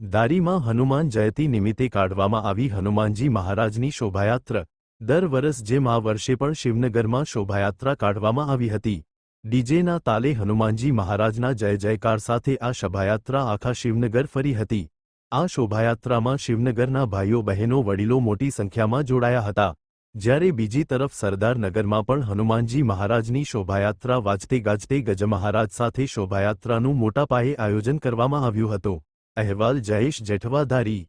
દારીમાં હનુમાન જયંતી નિમિત્તે કાઢવામાં આવી હનુમાનજી મહારાજની શોભાયાત્રા. દર વર્ષ જેમ આ વર્ષે પણ શિવનગરમાં શોભાયાત્રા કાઢવામાં આવી હતી. ડીજેના તાલે હનુમાનજી મહારાજના જય જયકાર સાથે આ શોભાયાત્રા આખા શિવનગર ફરી હતી. આ શોભાયાત્રામાં શિવનગરના ભાઈઓ, બહેનો, વડીલો મોટી સંખ્યામાં જોડાયા હતા. જ્યારે બીજી તરફ સરદારનગરમાં પણ હનુમાનજી મહારાજની શોભાયાત્રા વાજતે ગાજતે ગજમહારાજ સાથે શોભાયાત્રાનું મોટા પાયે આયોજન કરવામાં આવ્યું હતું. અહેવાલ જયેશ જેઠવાધારી